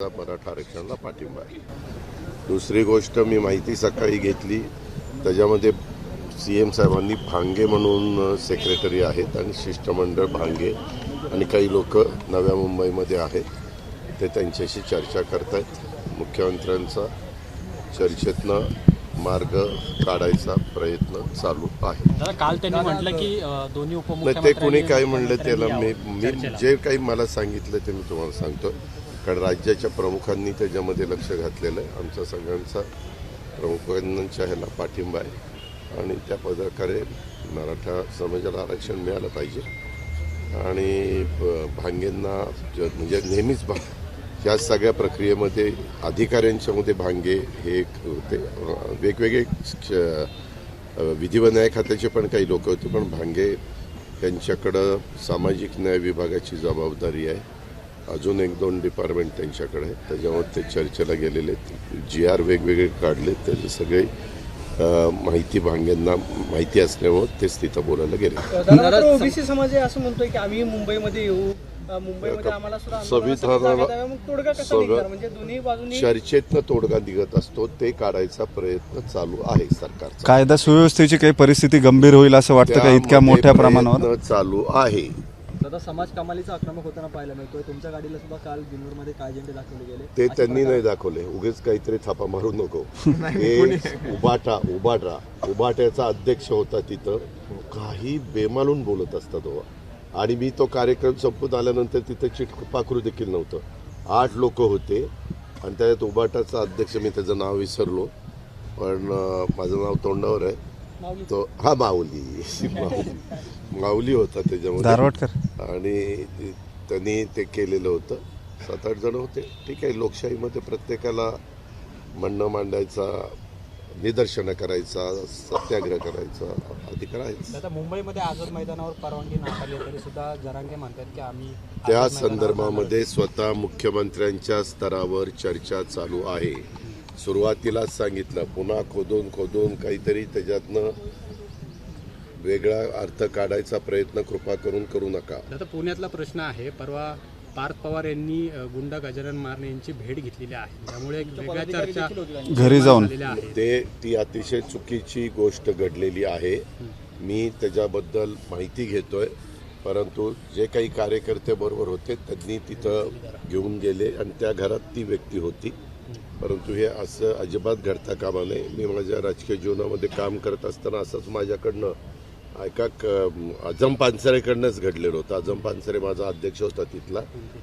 मराठा आरक्षणाला पाठिंबा आहे. दुसरी गोष्ट मी माहिती सकाळी घेतली त्याच्यामध्ये सी एम साहेबांनी भांगे म्हणून सेक्रेटरी आहेत आणि शिष्टमंडळ भांगे आणि काही लोक नव्या मुंबईमध्ये आहेत ते त्यांच्याशी चर्चा करतायत. मुख्यमंत्र्यांचा चर्चेतनं मार्ग काढायचा प्रयत्न चालू आहे. काल त्यांनी म्हटलं की दोन्ही नाही ते कुणी काय म्हणलं त्याला मी मी. जे काही मला सांगितलं ते मी तुम्हाला सांगतो. कारण राज्याच्या प्रमुखांनी त्याच्यामध्ये लक्ष घातलेलं आहे. आमच्या सगळ्यांचा प्रमुखांच्या ह्याला पाठिंबा आहे. आणि त्या प्रकारे मराठा समाजाला आरक्षण मिळालं पाहिजे. आणि भांगेंना म्हणजे नेहमीच भा ह्या सगळ्या प्रक्रियेमध्ये अधिकाऱ्यांच्यामध्ये भांगे हे एक होते. वेगवेगळे क्ष- विधिव न्याय खात्याचे पण काही लोक होते पण भांगे यांच्याकडं सामाजिक न्याय विभागाची जबाबदारी आहे. अजून एक दोन डिपार्टमेंट त्यांच्याकडे आहे त्याच्यामुळे ते चर्चेला गेलेले जी आर वेगवेगळे काढले त्याचे सगळे माहिती भांग्यांना माहिती असल्यामुळे तेच तिथं बोलायला गेले. ओबीसी समाज आहे असं म्हणतोय की आम्ही मुंबईमध्ये येऊ. म्हणजे दोन्ही बाजूनी चर्चेतनं तोडगा निघत असतो. ते काढायचा प्रयत्न चालू आहे सरकारचा. कायदा सुव्यवस्थेची काही परिस्थिती गंभीर होईल असं वाटतं का? इतक्या मोठ्या प्रमाणावर? चालू आहे. दादा समाज कमालीचा आक्रमक होताना पाहायला मिळतोय. तुमच्या गाडीला सुद्धा काल मध्ये काय झेंडे दाखवले गेले? ते त्यांनी नाही दाखवले. उगेच काहीतरी थापा मारू नको. हे उबाटा उबाटा. उबाट्याचा अध्यक्ष होता तिथं. काही बेमालून बोलत असतात हो आणि मी तो कार्यक्रम संपून आल्यानंतर तिथं चिट पाखरू देखील नव्हतं. आठ लोक होते. आणि त्यात उबाटाचा अध्यक्ष मी त्याचं नाव विसरलो. पण अं, माझं नाव तोंडावर आहे. तो हा माऊली. माऊली माऊली होता त्याच्यामध्ये. आणि त्यांनी ते केलेलं होतं. सात आठ जण होते. ठीक आहे लोकशाहीमध्ये प्रत्येकाला म्हणणं मांडायचा निदर्शनं करायचा सत्याग्रह करायचा अधिकार आहे मुंबईमध्ये आझाद मैदानावर परवानगी नाकारली तरी सुद्धा जरांगे म्हणतात की आम्ही त्या संदर्भामध्ये स्वतः मुख्यमंत्र्यांच्या स्तरावर चर्चा चालू आहे. सुरुवातीलाच सांगितलं पुन्हा खोदून खोदून काहीतरी त्याच्यातनं वेगळा अर्थ काढायचा प्रयत्न कृपा करून करू नका. दादा पुण्यातला प्रश्न आहे परवा पार्थ पवार यांनी गुंडा गजानन मारणे यांची भेट घेतलेली आहे. त्यामुळे एक वेगळ्या चर्चा घरी जाऊन. ते ती अतिशय चुकीची गोष्ट घडलेली आहे. मी त्याच्याबद्दल माहिती घेतोय परंतु जे काही कार्यकर्ते बरोबर होते त्यांनी तिथं घेऊन गेले आणि त्या घरात ती व्यक्ती होती. परंतु हे असं अजिबात घडता कामा नये. मी माझ्या राजकीय जीवनामध्ये काम करत असताना असंच माझ्याकडनं एका क- आजम पानसरेकडनंच घडलेलं होतं. आजम पानसरे माझा अध्यक्ष होता तिथला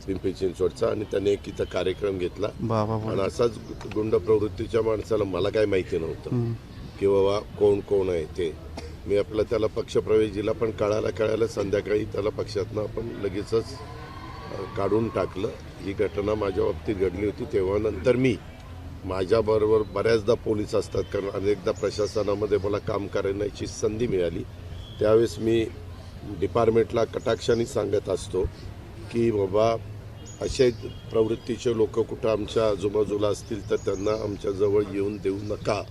पिंपरी चिंचवडचा आणि त्याने एक इथं कार्यक्रम घेतला. आणि असाच गुंड प्रवृत्तीच्या माणसाला मला काय माहिती नव्हतं. की बाबा कोण कोण आहे ते? मी आपलं त्याला पक्षप्रवेश दिला पण कळायला कळायला संध्याकाळी त्याला पक्षातनं आपण लगेचच काढून टाकलं. ही घटना माझ्या बाबतीत घडली होती. तेव्हा नंतर मी माझ्याबरोबर बऱ्याचदा पोलीस असतात. कारण अनेकदा प्रशासनामध्ये मला काम करण्याची संधी मिळाली. त्यावेळेस मी डिपार्टमेंटला कटाक्षाने सांगत असतो की बाबा असे प्रवृत्तीचे लोक कुठं आमच्या आजूबाजूला असतील तर त्यांना आमच्याजवळ येऊन देऊ नका.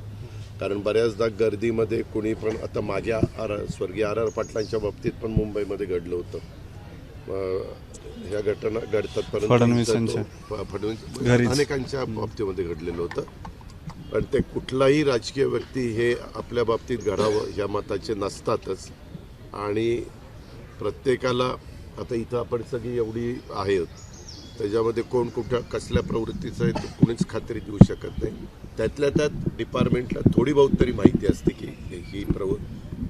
कारण बऱ्याचदा गर्दीमध्ये कुणी पण आता माझ्या आर स्वर्गीय आर आर पाटलांच्या बाबतीत पण मुंबईमध्ये घडलं होतं. ह्या घटना घडतात फडणवीस. अनेकांच्या बाबतीमध्ये घडलेलं होतं. पण ते कुठलाही राजकीय व्यक्ती हे आपल्या बाबतीत घडावं ह्या मताचे नसतातच. आणि प्रत्येकाला आता इथं आपण सगळी एवढी आहेत त्याच्यामध्ये कोण कुठं कसल्या प्रवृत्तीचं आहे ते कुणीच खात्री देऊ शकत नाही. त्यातल्या त्यात डिपार्टमेंटला थोडी बहुत तरी माहिती असते की ही प्रवृ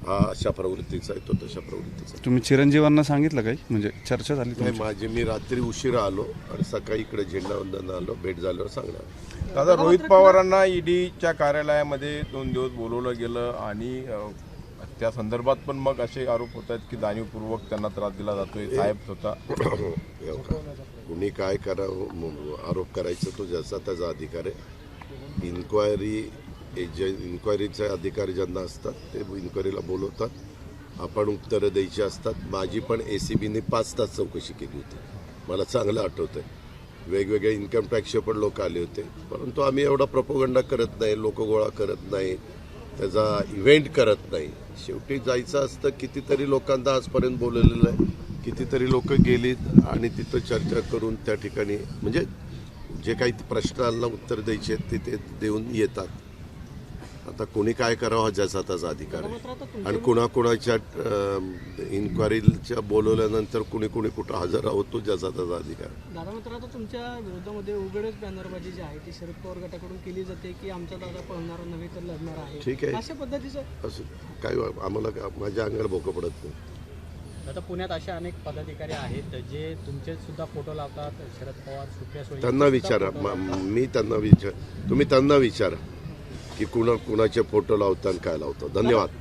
हा अशा प्रवृत्तीचा आहे तो तशा प्रवृत्तीचा. तुम्ही चिरंजीवांना सांगितलं काही? म्हणजे चर्चा झाली नाही तुमची? माझी मी रात्री उशिरा आलो आणि सकाळी इकडे झेंडावंदन आलो भेट झाल्यावर सांगणार. दादा रोहित पवारांना ईडीच्या कार्यालयामध्ये दोन दिवस बोलवलं गेलं आणि अ, त्या संदर्भात पण मग असे आरोप होत आहेत की जाणीवपूर्वक त्यांना त्रास दिला जातोय साहेब स्वतः. कुणी काय करा आरोप करायचा तो ज्याचा त्याचा अधिकार आहे. इन्क्वायरी जे इन्क्वायरीचे अधिकारी ज्यांना असतात ते इन्क्वायरीला बोलवतात. आपण उत्तरं द्यायची असतात. माझी पण ए सी बीने पाच तास चौकशी केली होती. मला चांगलं आठवतं आहे वेगवेगळे इन्कम टॅक्सचे पण लोक आले होते. परंतु आम्ही एवढा प्रपोगंडा करत नाही लोक गोळा करत नाही त्याचा इव्हेंट करत नाही. शेवटी जायचं असतं कितीतरी लोकांना आजपर्यंत बोलवलेलं आहे. कितीतरी लोक गेलीत आणि तिथं चर्चा करून त्या ठिकाणी म्हणजे जे काही प्रश्नांना उत्तर द्यायचे आहेत ते ते देऊन येतात. आता कोणी काय करावं हा ज्याचा त्याचा अधिकार आहे. आणि कुणाकुणाच्या इन्क्वायरीच्या बोलवल्यानंतर कुणी कुणी कुठं हजर राहतो तो ज्याचा त्याचा अधिकार आहे. दादा मात्र आता तुमच्या विरोधामध्ये उघडच बॅनरबाजी जी आहे ती शरद पवार गटाकडून केली जाते की आमचा दादा पळणार नव्हे तर लढणार आहे. ठीक आहे. अशा पद्धतीचं असं काही आम्हाला माझ्या अंगाला भोकं पडत नाही. आता पुण्यात असे अनेक पदाधिकारी आहेत जे तुमचे सुद्धा फोटो लावतात शरद पवार सुप्रिया त्यांना विचारा. मी त्यांना विचार तुम्ही त्यांना विचारा. की कुणा कुणाचे फोटो लावतात आणि काय लावतो. धन्यवाद.